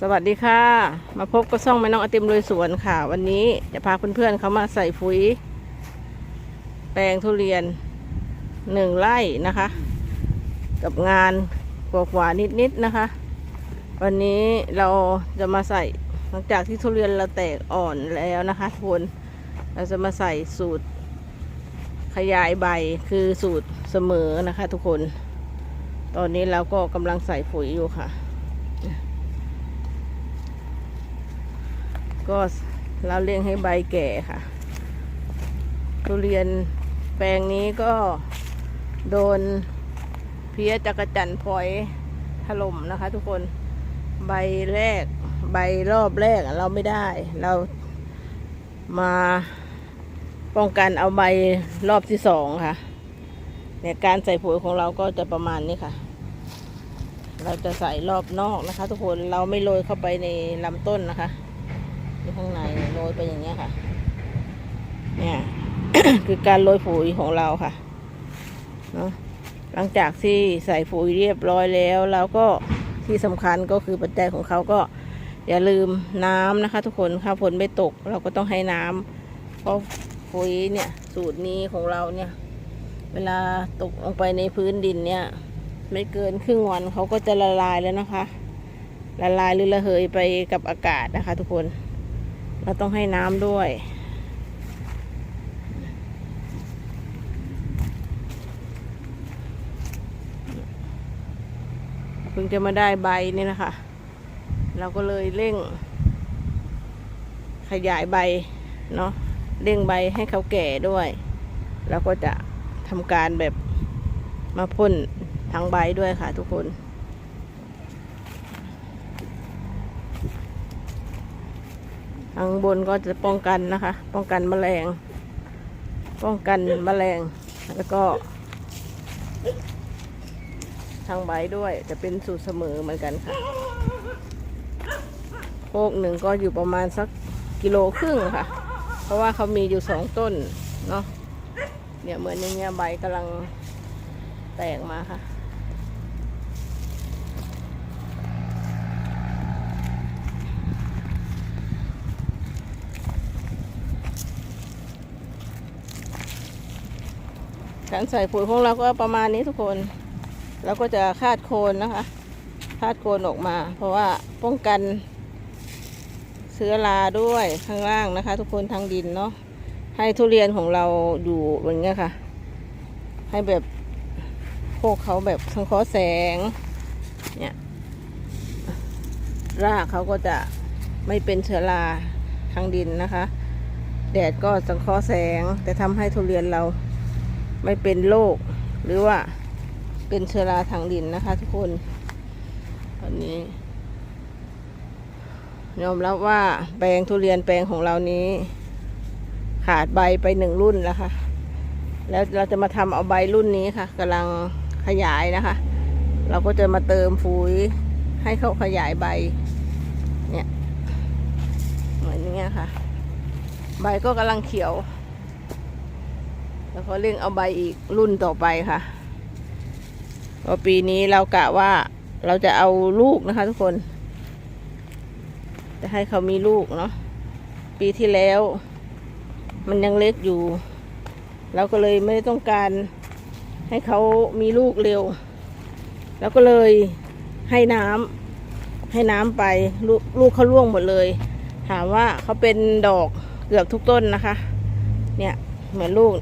สวัสดีค่ะ มาพบกับช่องแม่น้องอติมลุยสวนค่ะ วันนี้จะพาเพื่อนๆเขามาใส่ปุ๋ย แปลงทุเรียนหนึ่งไร่นะคะ กับงานกว่าๆนิดๆนะคะ วันนี้เราจะมาใส่หลังจากที่ทุเรียนเราแตกอ่อนแล้วนะคะทุกคนเราจะมาใส่สูตรขยายใบคือสูตรเสมอนะคะ ทุกคน ตอนนี้เราก็กำลังใส่ปุ๋ยอยู่ค่ะ ก็เราเลี้ยงให้ใบแก่ค่ะ ทุเรียนแปลงนี้ก็โดนเพี้ยจักรจันพลอยถล่มนะคะ ทุกคนใบแรกใบรอบแรกเราไม่ได้ เรามาป้องกันเอาใบรอบที่สองค่ะ เนี่ยการใส่ปุ๋ยของเราก็จะประมาณนี้ค่ะ เราจะใส่รอบนอกนะคะ ทุกคนเราไม่โรยเข้าไปในลำต้นนะคะ อยู่ข้างในโรยไปอย่างเงี้ยค่ะ เนี่ยคือการโรยปุ๋ยของเราค่ะเนาะหลังจากที่ใส่ปุ๋ยเรียบร้อยแล้วเราก็ที่สำคัญก็คือปัจจัยของเขาก็อย่าลืมน้ำนะคะ ทุกคนถ้าฝนไม่ตก เราก็ต้องให้น้ำเพราะปุ๋ยเนี่ยสูตรนี้ของเราเนี่ย เวลาตกลงไปในพื้นดินเนี่ย ไม่เกินครึ่งวันเขาก็จะละลายแล้วนะคะ ละลายหรือระเหยไปกับอากาศนะคะ ทุกคน เราต้องให้น้ำด้วย เพิ่งจะมาได้ใบนี่นะคะ เราก็เลยเร่ง ขยายใบเนาะเร่งใบให้เขาแก่ด้วยแล้วก็จะทำการแบบมาพ่นทางใบด้วยค่ะทุกคน ทางบนก็จะป้องกันนะคะ ป้องกันแมลง ป้องกันแมลง แล้วก็ ทางใบด้วยจะเป็นสูตรเสมอเหมือนกันค่ะโคกหนึ่งก็อยู่ประมาณสักกิโลครึ่งค่ะ เพราะว่าเขามีอยู่สองต้นเนาะเนี่ยเหมือนอย่างเงี้ยใบกำลังแตกมาค่ะ การใส่ปุ๋ยของเราก็ประมาณนี้ทุกคนเราก็จะคาดโคนนะคะ คาดโคนออกมา เพราะว่าป้องกันเชื้อราด้วยข้างล่างนะคะ ทุกคนทางดินเนาะให้ทุเรียนของเราอยู่อย่างเงี้ยค่ะ ให้แบบพวกเขาแบบสังเคราะห์แสงเนี่ยรากเขาก็จะไม่เป็นเชื้อราทางดินนะคะ แดดก็สังเคราะห์แสง แต่ทำให้ทุเรียนเรา ไม่เป็นโรคหรือว่าเป็นเชื้อราทางดินนะคะ ทุกคนตอนนี้ ยอมรับว่าแปลงทุเรียนแปลงของเรานี้ ขาดใบไปหนึ่งรุ่นแล้วค่ะ แล้วเราจะมาทำเอาใบรุ่นนี้ค่ะกำลังขยายนะคะ เราก็จะมาเติมปุ๋ยให้เขาขยายใบ เนี่ยเหมือนอย่างเงี้ยค่ะ ใบก็กำลังเขียว แล้วก็เร่งเอาใบอีกรุ่นต่อไปค่ะพอปีนี้เรากะว่าเราจะเอาลูกนะคะ ทุกคน จะให้เขามีลูกเนาะปีที่แล้ว มันยังเล็กอยู่ เราก็เลยไม่ได้ต้องการให้เขามีลูกเร็ว แล้วก็เลยให้น้ำให้น้ำไปลูกลูกเขาร่วงหมดเลย ถามว่าเขาเป็นดอกเกือบทุกต้นนะคะ เนี่ยเหมือนลูก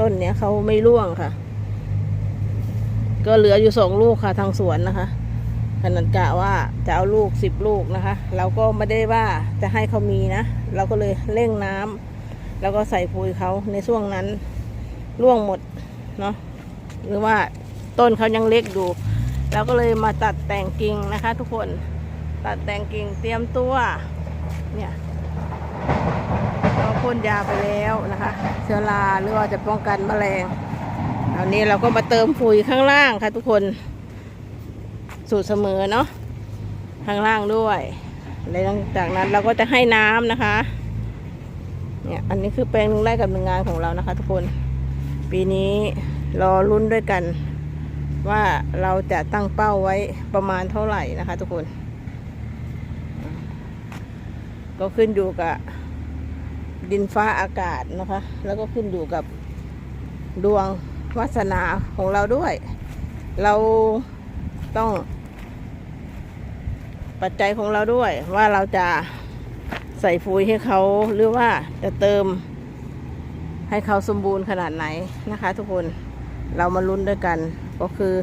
ต้นเนี้ยเขาไม่ร่วงค่ะ ก็เหลืออยู่สองลูกค่ะ ทางสวนนะคะขนาดกะว่าจะเอาลูกสิบลูกนะคะ เราก็ไม่ได้ว่าจะให้เขามีนะ เราก็เลยเร่งน้ำแล้วก็ใส่ปุ๋ยเขาในช่วงนั้นร่วงหมดเนาะหรือว่าต้นเขายังเล็กอยู่เราก็เลยมาตัดแต่งกิ่งนะคะ ทุกคนตัดแต่งกิ่งเตรียมตัวเนี่ย พ่นยาไปแล้วนะคะเชื้อราหรือว่าจะป้องกันแมลงอันนี้เราก็มาเติมปุ๋ยข้างล่างค่ะทุกคน สูตรเสมอเนาะข้างล่างด้วยแล้วหลังจากนั้นเราก็จะให้น้ำนะคะ เนี่ยอันนี้คือแปลงหนึ่งไร่กับหนึ่งงานของเรานะคะ ทุกคน ปีนี้รอลุ้นด้วยกัน ว่าเราจะตั้งเป้าไว้ประมาณเท่าไหร่นะคะ ทุกคน ก็ขึ้นอยู่กับ ดินฟ้าอากาศนะคะ แล้วก็ขึ้นอยู่กับดวงวาสนาของเราด้วย เราต้อง ปัจจัยของเราด้วยว่าเราจะใส่ปุ๋ยให้เขาหรือว่าจะเติม ให้เขาสมบูรณ์ขนาดไหนนะคะ ทุกคนเรามาลุ้นด้วยกันก็คือ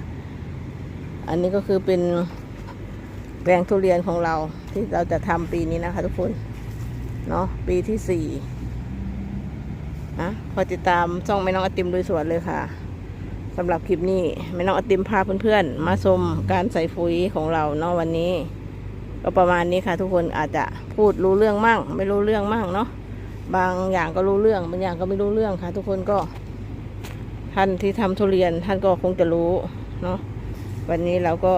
อันนี้ก็คือเป็นแปลงทุเรียนของเราที่เราจะทำปีนี้นะคะ ทุกคน เนาะปีที่สี่นะพอติดตามช่องแม่น้องอติมโดยสวนเลยค่ะสำหรับคลิปนี้แม่น้องอติมพาเพื่อนๆ มาชมการใส่ปุ๋ยของเราเนาะวันนี้ ก็ประมาณนี้ค่ะ ทุกคนอาจจะพูดรู้เรื่องมั่ง ไม่รู้เรื่องมั่งเนาะบางอย่างก็รู้เรื่องบางอย่างก็ไม่รู้เรื่องค่ะ ทุกคนก็ท่านที่ทำทุเรียนท่านก็คงจะรู้เนาะวันนี้เราก็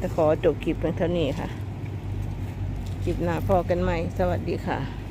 จะขอจบคลิปเพียงเท่านี้ค่ะ คลิปหน้าพอกันใหม่ สวัสดีค่ะ